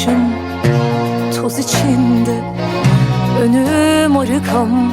Başım toz içinde Önüm arıkam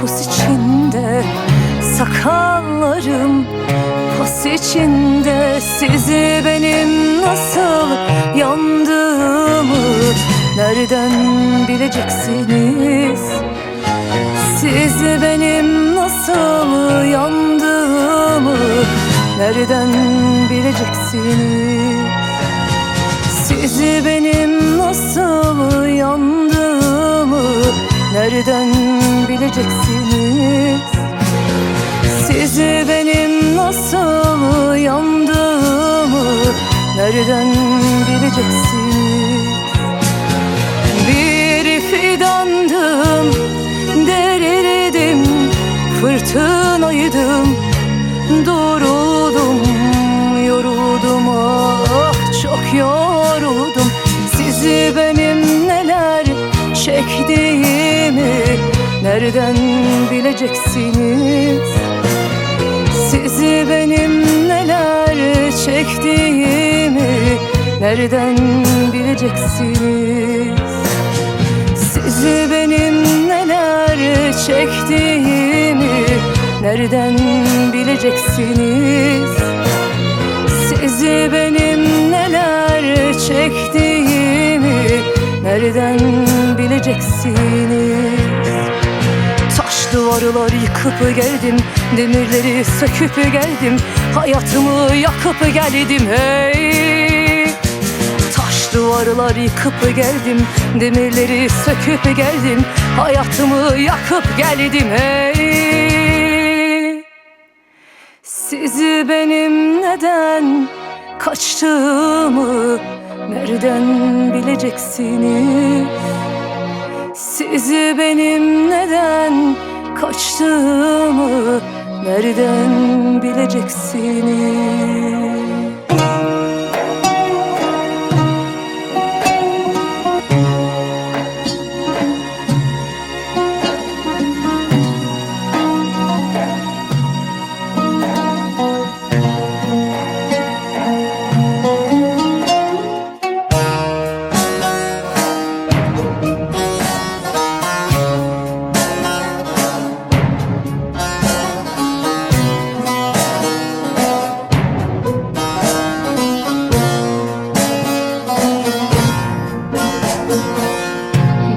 pus içinde Sakallarım pas içinde. Sizi benim nasıl yandığımı Nereden bileceksiniz? Sizi benim nasıl yandığımı Nereden bileceksiniz? Sizi benim nasıl yandığımı Nereden bileceksiniz? Sizi benim nasıl yandığımı Nereden bileceksiniz Nereden bileceksiniz? Sizi benim neler çektiğimi Nereden bileceksiniz? Sizi benim neler çektiğimi Nereden bileceksiniz? Sizi benim neler çektiğimi Nereden bileceksiniz Taş duvarlar yıkıp geldim Demirleri söküp geldim Hayatımı yakıp geldim hey. Taş duvarlar yıkıp geldim Demirleri söküp geldim Hayatımı yakıp geldim hey. Sizi benim neden kaçtığımı Nereden bileceksiniz? Sizi benim neden kaçtığımı nereden bileceksiniz?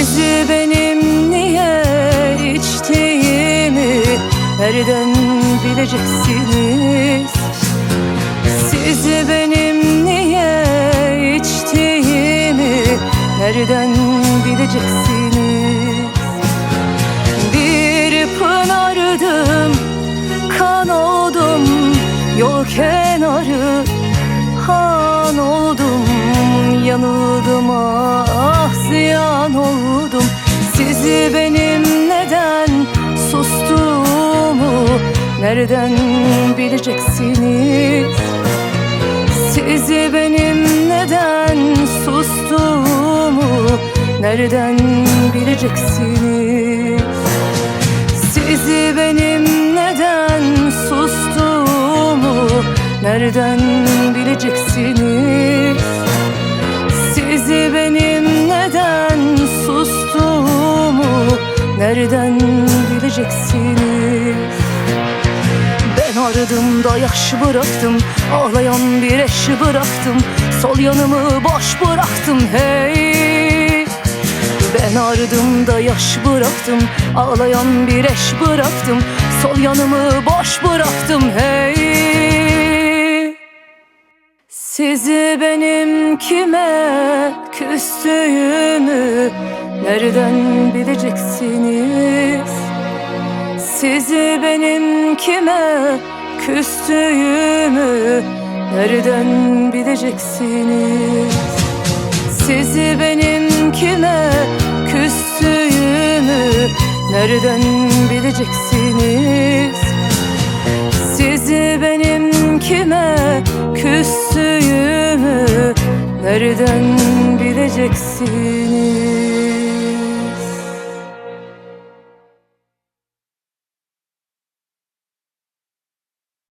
sizi benim niye içtiğimi nereden bileceksiniz? Sizi benim niye içtiğimi nereden bileceksiniz? Bir pınardım, kan oldum, yol kenarı han oldum Yanıldım ah Sizi benim neden sustuğumu? Nereden bileceksiniz? Sizi benim neden sustuğumu? Nereden bileceksiniz? Sizi benim neden sustuğumu? Nereden bileceksiniz Nereden bileceksiniz Ben aradım da yaş bıraktım Ağlayan bir eş bıraktım Sol yanımı boş bıraktım hey. Ben aradım da yaş bıraktım Ağlayan bir eş bıraktım Sol yanımı boş bıraktım hey Sizi benim kime küstüğümü Nereden bileceksiniz? Sizi benim kime küstüğümü Nereden bileceksiniz? Sizi benim kime küstüğümü Nereden bileceksiniz kime küstüğümü nereden bileceksin?